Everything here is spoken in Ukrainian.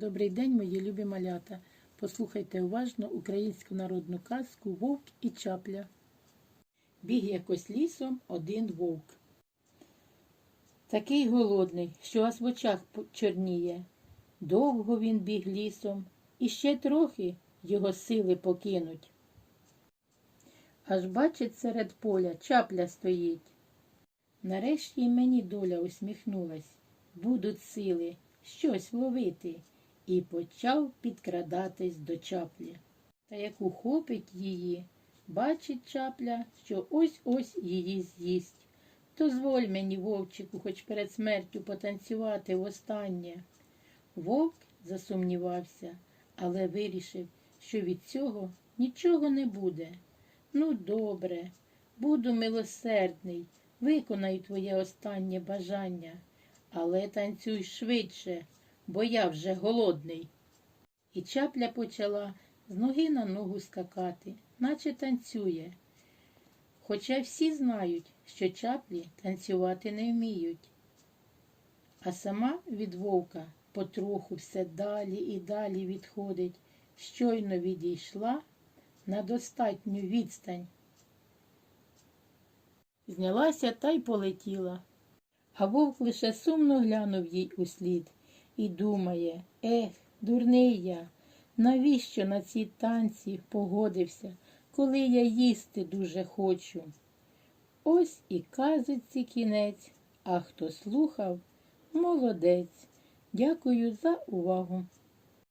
Добрий день, мої любі малята. Послухайте уважно українську народну казку Вовк і чапля. Біг якось лісом один вовк. Такий голодний, що аж в очах чорніє. Довго він біг лісом, і ще трохи його сили покинуть. Аж бачить серед поля чапля стоїть. Нарешті й мені доля усміхнулась. Будуть сили щось ловити. І почав підкрадатись до чаплі. Та як ухопить її, бачить чапля, що ось-ось її з'їсть. Дозволь мені, вовчику, хоч перед смертю потанцювати востаннє. Вовк засумнівався, але вирішив, що від цього нічого не буде. Ну, добре, буду милосердний, виконаю твоє останнє бажання, але танцюй швидше, бо я вже голодний. І чапля почала з ноги на ногу скакати, наче танцює. Хоча всі знають, що чаплі танцювати не вміють. А сама від вовка потроху все далі і далі відходить, щойно відійшла на достатню відстань. Знялася та й полетіла. А вовк лише сумно глянув їй услід і думає, ех, дурний я, навіщо на ці танці погодився, коли я їсти дуже хочу. Ось і казиці кінець, а хто слухав, молодець. Дякую за увагу.